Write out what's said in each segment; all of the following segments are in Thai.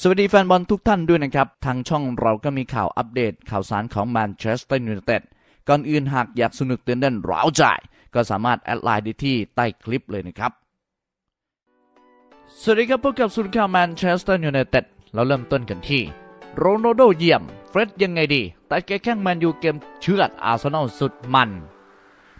สวัสดีแฟนบอลทุกท่านด้วยนะครับ ทางช่องเราก็มีข่าวอัปเดตข่าวสารของแมนเชสเตอร์ยูไนเต็ดก่อนอื่นหากอยากสนุกเต้นเต้นร้าวใจ ก็สามารถแอดไลน์ได้ที่ใต้คลิปเลยนะครับ สวัสดีครับพบกับสุนข่าวแมนเชสเตอร์ยูไนเต็ดเราเริ่มต้นกันที่โรนัลโดเยี่ยม เฟร็ดยังไงดี แต่แกแข้งแมนยูเกมเชือดอาร์เซนอลสุดมัน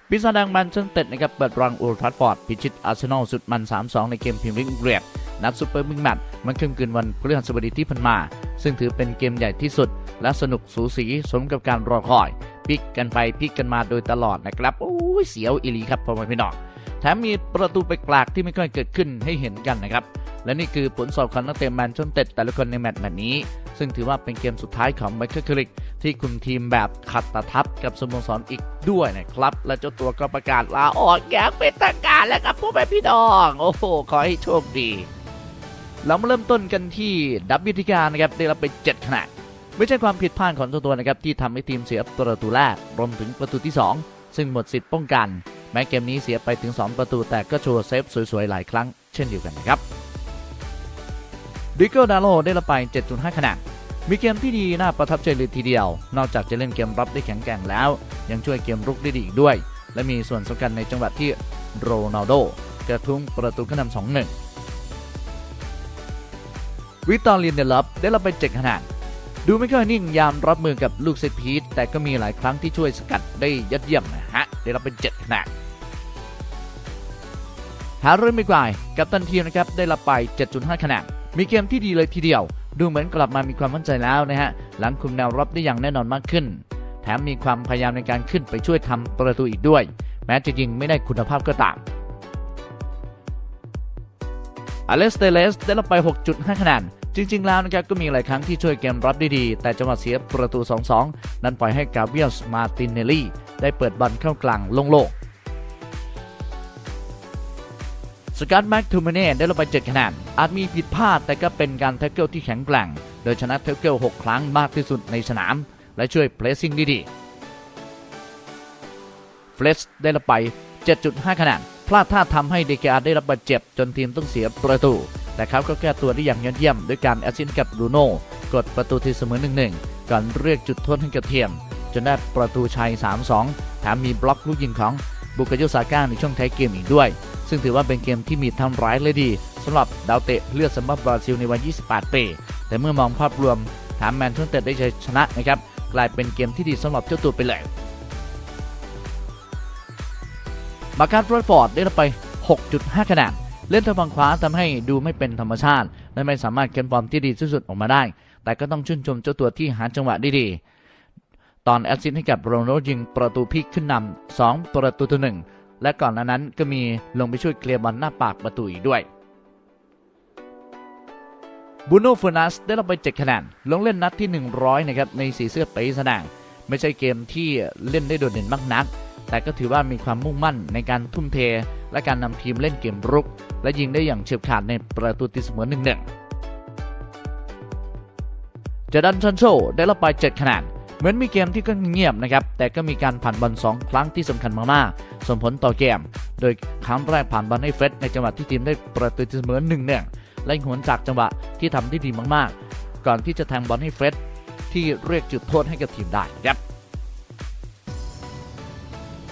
ปีศาจแดงแมนเชสเตอร์นะครับเปิดรังอูลทรัฟฟอร์ดพิชิตอาร์เซนอลสุดมัน 3-2 ในเกมพรีเมียร์ลีกอังกฤษ นัดซุปเปอร์มิงแมตช์มันคืนคืนวันพฤหัสบดีที่ผ่านมา ซึ่งถือเป็นเกมใหญ่ที่สุด และสนุกสูสีสมกับการรอคอยพลิกกันไปพลิกกันมาโดยตลอดนะครับโอ้ยเสียวอีหลีครับพ่อแม่พี่น้องแถมมีประตูแปลกๆที่ไม่ค่อยเกิดขึ้นให้เห็นกันนะครับและนี่คือผลสอบของนักเตะแมนชสเตอร์แต่ละคนในแมตช์แบบนี้ ซึ่งถือว่าเป็นเกมสุดท้ายของไมเคิลคริกที่คุมทีมแบบขัดตะทับกับสโมสรอีกด้วยนะครับ และเจ้าตัวก็ประกาศลาออกอย่างเป็นทางการแล้วครับพ่อแม่พี่น้อง โอ้โห ขอให้โชคดี เรามาเริ่มต้นกันที่ดับบิทิกานะครับได้รับไป7คะแนนไม่ใช่ความผิดพลาดของเจ้าตัวนะครับที่ทำให้ทีมเสียประตูแรกรวมถึงประตูที่ 2 ซึ่งหมดสิทธิ์ป้องกัน แม้เกมนี้เสียไปถึง 2 ประตูแต่ก็โชว์เซฟสวยๆ หลายครั้งเช่นเดียวกันนะครับดิโก้ดาโลได้รับไป 7.5คะแนนมีเกมที่ดีน่าประทับใจเลยทีเดียว นอกจากจะเล่นเกมรับได้แข็งแกร่งแล้ว ยังช่วยเกมรุกได้ดีอีกด้วย และมีส่วนสำคัญในจังหวะที่โรนัลโดกระทุ้งประตูขึ้นนำ2-1 วิตอร์ลินเดลฟได้รับไป7คะแนนดูไม่ค่อยนิ่งยามรับมือกับลูกเซตพีทแต่ก็มีหลายครั้งที่ช่วยสกัดได้ยอดเยี่ยมนะฮะ ได้รับเป็น7คะแนนฮาร์เรมิกวายกับตันทีมนะครับได้รับไป 7.5 คะแนน มีเกมที่ดีเลยทีเดียว ดูเหมือนกลับมามีความมั่นใจแล้วนะฮะ หลังคุมแนวรับได้อย่างแน่นอนมากขึ้น แถมมีความพยายามในการขึ้นไปช่วยทำประตูอีกด้วย แม้จะยิงไม่ได้คุณภาพก็ตาม อเลสเตเลสได้รับไป 6.5 คะแนน จริง ๆ แล้วนะครับก็มีหลายครั้งที่ช่วยเกมรับได้ดี แต่จังหวะเสียประตู 2-2 นั้นปล่อยให้กาเบียสมาตินเนลลี่ ได้เปิดบอลเข้ากลางลงโล่สกัตแม็กทูมเน่ได้รับไป 7 คะแนน อาจมีผิดพลาดแต่ก็เป็นการแท็กเกิลที่แข็งแกร่ง โดยชนะแท็กเกิล6 ครั้งมากที่สุดในสนาม และช่วยเพลสซิ่งด้ดีเฟลสได้รับไป 7.5 คะแนน พลาดท่าทำให้เดกอาได้รับบาดเจ็บจนทีมต้องเสียประตู แต่เขาก็แก้ตัวได้อย่างยอดเยี่ยมด้วยการแอสซิสต์กับบรูโน่กดประตูที่เสมอ1-1ก่อนเรียกจุดโทษให้กับเทียม จนได้ประตูชัย 3-2 แถมมีบล็อกลูกยิงของบุกาโยซาก้าในช่วงท้ายเกมอีกด้วย ซึ่งถือว่าเป็นเกมที่มีทำร้ายเลยดีสำหรับดาวเตะเลือดสำหรับบราซิลในวัย28 ปี แต่เมื่อมองภาพรวมถามแมนเชสเตอร์ได้ชัยชนะนะครับกลายเป็นเกมที่ดีสำหรับเจ้าตัวไปเลย มาการ์ดฟอร์ดได้รับไป 6.5 คะแนนเล่นทางฝั่งขวาทำให้ดูไม่เป็นธรรมชาติ และไม่สามารถเก็บฟอร์มที่ดีที่สุดออกมาได้ แต่ก็ต้องชื่นชมเจ้าตัวที่หาจังหวะได้ดี ตอนแอสซิสต์ให้กับโรนัลดยิงประตูพิกขึ้นนำ2ประตูต่อหนึ่งและก่อนหน้านั้นก็มีลงไปช่วยเคลียร์บอลหน้าปากประตูอีกด้วยบูโน่ฟอร์นัสได้รับไป7คะแนนลงเล่นนัดที่ 100 นะครับ ในสีเสื้อปีแสดงไม่ใช่เกมที่เล่นได้โดดเด่นมากนัก แต่ก็ถือว่ามีความมุ่งมั่นในการทุ่มเท และการนำทีมเล่นเกมรุก และยิงได้อย่างเฉียบขาดในประตูตีเสมอหนึ่งหนึ่งเจดันชันโชได้รับไป7คะแนนเหมือนมีเกมที่ก็เงียบนะครับ แต่ก็มีการผ่านบอล2ครั้งที่สำคัญมากๆส่งผลต่อเกม โดยครั้งแรกผ่านบอลให้เฟร็ดในจังหวะที่ทีมได้ประตูเสมอหนึ่งหนึ่งและหวนจากจังหวะที่ทำได้ดีมากๆ ก่อนที่จะแทงบอลให้เฟร็ดที่เรียกจุดโทษให้กับทีมได้ครับ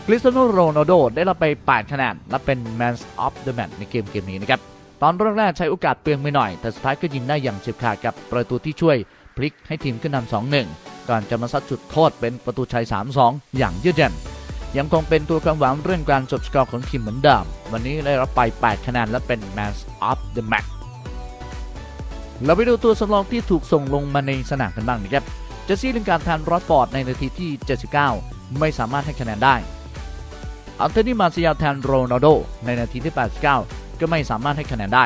คริสเตียโนโรนัลโดได้รับไป8คะแนนและเป็น Man of the Match ในเกมเกมนี้นะครับ ตอนแรกใช้โอกาสเปลืองไปหน่อย แต่สุดท้ายก็ยิงได้อย่างเฉียบขาดกับประตูที่ช่วยพลิกให้ทีมขึ้นนำ2-1 ก่อนจะมาซัดจุดโทษเป็นประตูชัย 3-2 อย่างยืดเย็นยังคงเป็นตัวความหวังเรื่องการจบสกอร์ของทีมเหมือนเดิม วันนี้ได้รับไป 8 คะแนนและเป็น Man of the Match เราไปดูตัวสำรองที่ถูกส่งลงมาในสนามกันบ้างนะครับ เจสซี่ลินการ์ดแทนรอดฟอร์ดในนาทีที่ 79 ไม่สามารถให้คะแนนได้ อัลเทนี่มาซิยาแทนโรนัลโด ในนาทีที่ 89 ก็ไม่สามารถให้คะแนนได้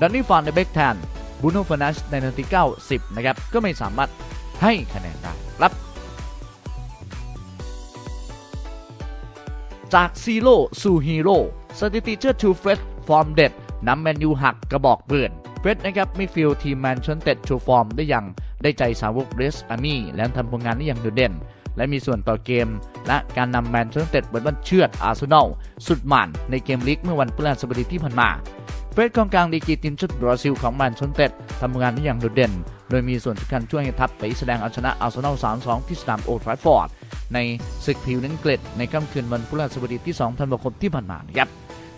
ดันนี่ฟานในเบกแทนบูโน่เฟอร์นัสในนาที 90 นะครับ ก็ไม่สามารถให้คะแนนได้ครับ จากซีโร่สู่ฮีโร่สถิติเชื่อชูเฟรดฟอร์มเด็ดนำแมนยูหักกระบอกเปื่อนเฟรดนะครับมิฟิลทีมแมนเชสเตอร์ชูฟอร์มได้อย่างได้ใจสาวกเรสอามี่และทำผลงานได้อย่างโดดเด่น และมีส่วนต่อเกม และการนำแมนเชสเตอร์บนบ้านเชือดอาร์เซนอลสุดมันในเกมลีกเมื่อวันพฤหัสบดีที่ผ่านมาเฟฟสกองกลางดีกีทีมชาติบราซิลของแมนเชสเตอร์ทำงานได้อย่างโดดเด่น โดยมีส่วนสำคัญช่วยให้ทัพไปแสดงเอาชนะอาร์เซนอล 3-2 ที่สนามโอทราฟฟอร์ดในศึกพรีเมียร์ลีกอังกฤษในค่ำคืนวันพฤหัสบดีที่2ธันวาคมที่ผ่านมานะครับ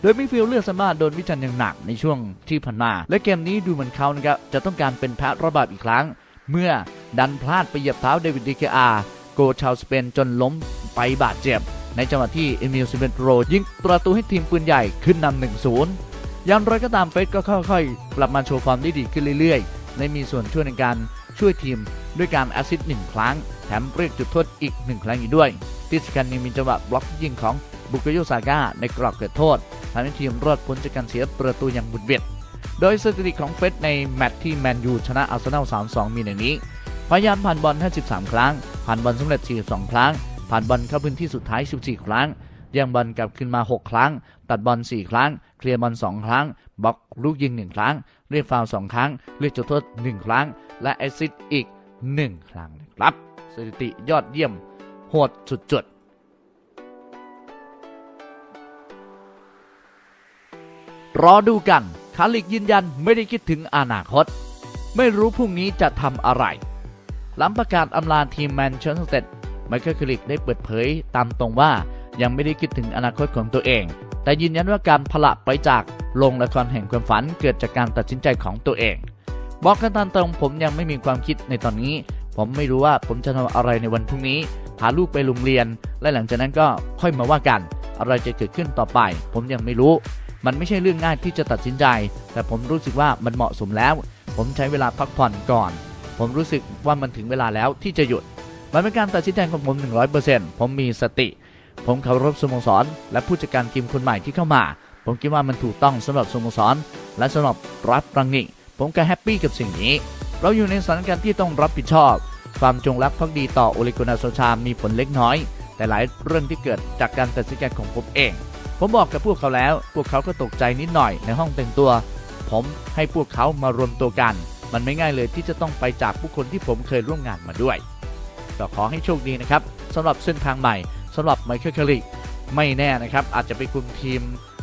โดยมิฟิลเลือดสามารถโดนวิจารณ์อย่างหนักในช่วงที่ผ่านมา และเกมนี้ดูเหมือนเขานะครับจะต้องการเป็นแพ้ระบาดอีกครั้ง เมื่อดันพลาดไปเหยียบเท้าเดวิดดิเกอา โกชาวสเปนจนล้มไปบาดเจ็บ ในจังหวะที่เอมิลซิเบนโรยิงประตูให้ทีมปืนใหญ่ขึ้นนำ1-0อย่างไรก็ตามเฟสก็ค่อยๆ กลับมาโชว์ฟอร์มได้ดีขึ้นเรื่อยๆ และมีส่วนช่วยในการช่วยทีมด้วยการแอซิสต์หนึ่งครั้ง แถมเรียกจุดโทษอีกหนึ่งครั้งอีกด้วย ที่สำคัญยังมีจังหวะบล็อกยิงของบุกโยซาก้าในกรอบเขตโทษทำให้ทีมรอดพ้นจากการเสียประตูอย่างบุดเบียดโดยสถิติของเฟสในแมตช์ที่แมนยูชนะอาร์เซนอล 3-2 มีในนี้ พยายามผ่านบอล 53 ครั้ง ผ่านบอลสำเร็จ 42 ครั้ง ผ่านบอลเข้าพื้นที่สุดท้าย 14 ครั้งแย่งบอลกลับขึ้นมา 6 ครั้ง ตัดบอล 4 ครั้ง เคลียร์บอล 2 ครั้ง บล็อกลูกยิง 1 ครั้ง เรียกฟาวล์2ครั้ง เรียกจุดโทษ 1 ครั้ง และแอซิสต์อีก 1 ครั้งนะครับ สถิติยอดเยี่ยม โหดสุดๆรอดูกัน คาลิกยืนยันไม่ได้คิดถึงอนาคต ไม่รู้พรุ่งนี้จะทำอะไร หลังประกาศอำลาทีมแมนเชสเตอร์ยูไนเต็ดไมเคิลคลิกได้เปิดเผยตามตรงว่ายังไม่ได้คิดถึงอนาคตของตัวเอง แต่ยืนยันว่าการพละไปจากโรงละครแห่งความฝันเกิดจากการตัดสินใจของตัวเอง บอกกันตามตรงผมยังไม่มีความคิดในตอนนี้ ผมไม่รู้ว่าผมจะทำอะไรในวันพรุ่งนี้ พาลูกไปโรงเรียน และหลังจากนั้นก็ค่อยมาว่ากัน อะไรจะเกิดขึ้นต่อไป ผมยังไม่รู้ มันไม่ใช่เรื่องง่ายที่จะตัดสินใจ แต่ผมรู้สึกว่ามันเหมาะสมแล้ว ผมใช้เวลาพักผ่อนก่อน ผมรู้สึกว่ามันถึงเวลาแล้วที่จะหยุด มันเป็นการตัดสินใจของผม 100%ผมมีสติ ผมเคารพสโมสร และผู้จัดการทีมคนใหม่ที่เข้ามา ผมคิดว่ามันถูกต้องสำหรับสโมสร และสำหรับรับรังนิกผมก็แฮปปี้กับสิ่งนี้ เราอยู่ในสถานการณ์ที่ต้องรับผิดชอบ ความจงรักภักดีต่อโอลิโกนาโซชามีผลเล็กน้อย แต่หลายเรื่องที่เกิดจากการตัดสินใจของผมเอง ผมบอกกับพวกเขาแล้ว พวกเขาก็ตกใจนิดหน่อยในห้องแต่งตัว ผมให้พวกเขามารวมตัวกัน มันไม่ง่ายเลยที่จะต้องไปจากผู้คนที่ผมเคยร่วมงานมาด้วยก็ขอให้โชคดีนะครับสำหรับเส้นทางใหม่สำหรับไมเคิลคาริกไม่แน่นะครับ อาจจะไปคุมทีม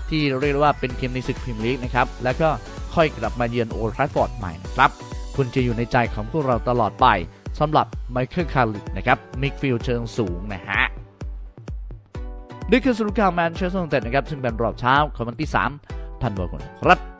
ที่เรียกว่าเป็นทีมในศึกพรีเมียร์ลีกนะครับ แล้วก็ค่อยกลับมาเยือนโอลด์แทราฟฟอร์ดใหม่นะครับ คุณจะอยู่ในใจของพวกเราตลอดไปสำหรับไมเคิลคาริกนะครับมิกฟิลเชิงสูงนะฮะนี่คือสรุปข่าวแมนเชสเตอร์ยูไนเต็ดนะครับ ซึ่งเป็นรอบเช้าของวันที่ 3 ธันวาคมครับ